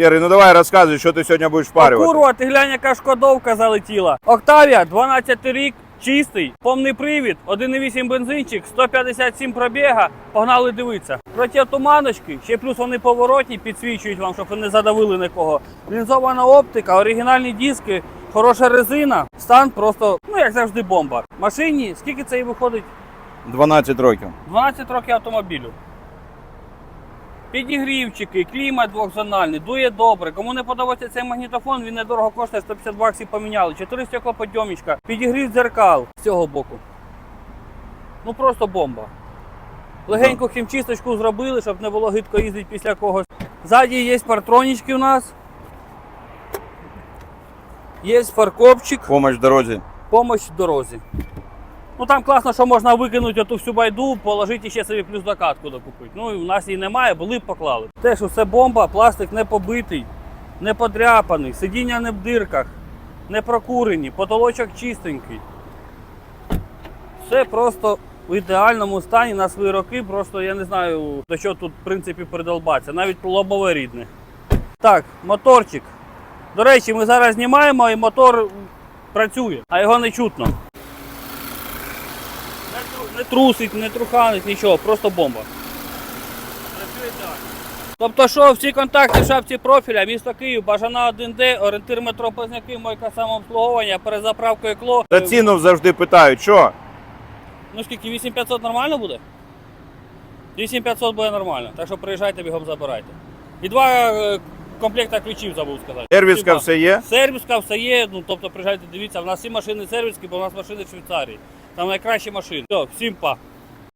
Ігор, ну давай розказуй, що ти сьогодні будеш О, курва, ти глянь, яка шкодовка залетіла. Октавія, 12 рік, чистий, повний привід, 1,8 бензинчик, 157 пробіга. Погнали дивитися. Протитуманочки, ще плюс вони поворотні, підсвічують вам, щоб ви не задавили нікого. Лінзована оптика, оригінальні диски, хороша резина, стан просто, ну як завжди, бомба. Машині, скільки це і виходить? 12 років. 12 років автомобілю. Підігрівчики, клімат двохзональний, дує добре. Кому не подобається цей магнітофон, він недорого коштує 150 баксів поміняли. 4 стеклоподйомничка, підігрів дзеркал з цього боку. Ну просто бомба. Легеньку хімчисточку зробили, щоб не було гидко їздити після когось. Ззаді є партронічки у нас. Є фаркопчик. Помощь в дорозі. Помощь в дорозі. Ну там класно, що можна викинути оту всю байду, положити ще собі плюс докатку докупити. Ну і в нас її немає, були б поклали. Те, що це бомба, пластик не побитий, не подряпаний, сидіння не в дирках, не прокурені, потолочок чистенький. Все просто в ідеальному стані на свої роки. Просто я не знаю, до чого тут в принципі придолбатися. Навіть лобове рідне. Так, моторчик. До речі, ми зараз знімаємо і мотор працює, а його не чутно. Не, трусить, не труханить, нічого, просто бомба. Працює так. Тобто, що всі контакти в шапці профіля, місто Київ, Бажана 1D, орієнтир метро Позняки, мойка самообслуговування, перезаправка екло. Та ціну завжди питають, що? Ну скільки, 8500 нормально буде? 8500 буде нормально, так що приїжджайте, бігом забирайте. І два е, комплекта ключів забув сказати. Сервіска все є? Сервіска все є, ну тобто приїжджайте, дивіться, в нас всі машини сервіські, бо у нас машини в Швейцарії. Там найкращі машини. Все, всім па.